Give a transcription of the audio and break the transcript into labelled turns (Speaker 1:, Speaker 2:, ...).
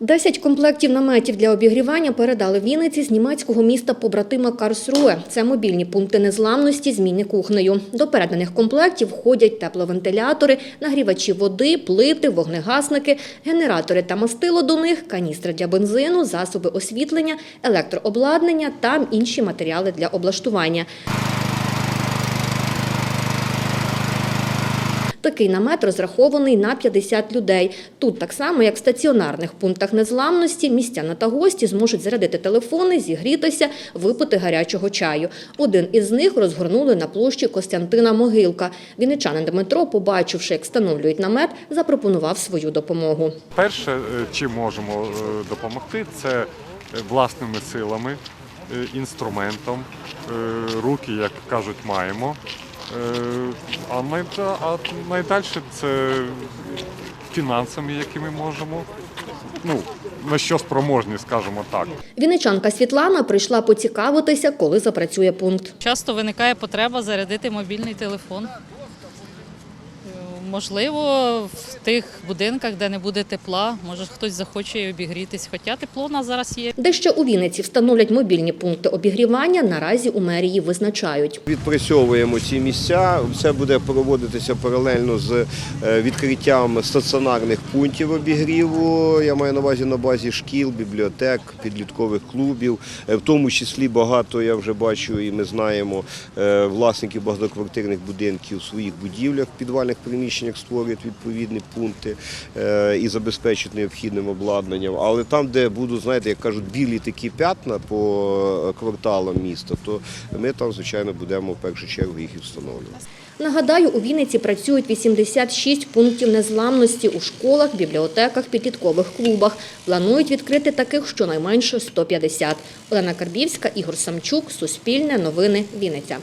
Speaker 1: Десять комплектів наметів для обігрівання передали Вінниці з німецького міста побратима Карсруе. Це мобільні пункти незламності, змінні кухнею. До переданих комплектів входять тепловентилятори, нагрівачі води, плити, вогнегасники, генератори та мастило до них, каністри для бензину, засоби освітлення, електрообладнання та інші матеріали для облаштування. Такий намет розрахований на 50 людей. Тут так само, як в стаціонарних пунктах незламності, містяни та гості зможуть зарядити телефони, зігрітися, випити гарячого чаю. Один із них розгорнули на площі Костянтина Могилка. Вінничанин Дмитро, побачивши, як встановлюють намет, запропонував свою допомогу.
Speaker 2: Перше, е, чим можемо е, допомогти, це е, власними силами, інструментом, руки, як кажуть, маємо. Е, А най... а найдальше це фінансами, які ми можемо. Ну, на що спроможні, скажімо так.
Speaker 1: Вінничанка Світлана прийшла поцікавитися, коли запрацює пункт.
Speaker 3: Часто виникає потреба зарядити мобільний телефон. Можливо, в тих будинках, де не буде тепла, може хтось захоче і обігрітись. Хоча тепло у нас зараз є.
Speaker 1: Де ще у Вінниці встановлять мобільні пункти обігрівання, наразі у мерії визначають.
Speaker 4: Відпрацьовуємо ці місця. Все буде проводитися паралельно з е, відкриттям стаціонарних пунктів обігріву. Я маю на увазі на базі шкіл, бібліотек, підліткових клубів. Е, В тому числі багато я вже бачу, і ми знаємо е, власників багатоквартирних будинків у своїх будівлях, підвальних приміщеннях створюють відповідні пункти е, і забезпечують необхідним обладнанням. Але там, де будуть, знаєте, як кажуть, білі такі п'ятна по е, кварталам міста, то ми там, звичайно, будемо в першу чергу їх і встановлювати.
Speaker 1: Нагадаю, у Вінниці працюють 86 пунктів незламності у школах, бібліотеках, підліткових клубах. Планують відкрити таких щонайменше 150. Олена Карбівська, Ігор Самчук, Суспільне, Новини, Вінниця.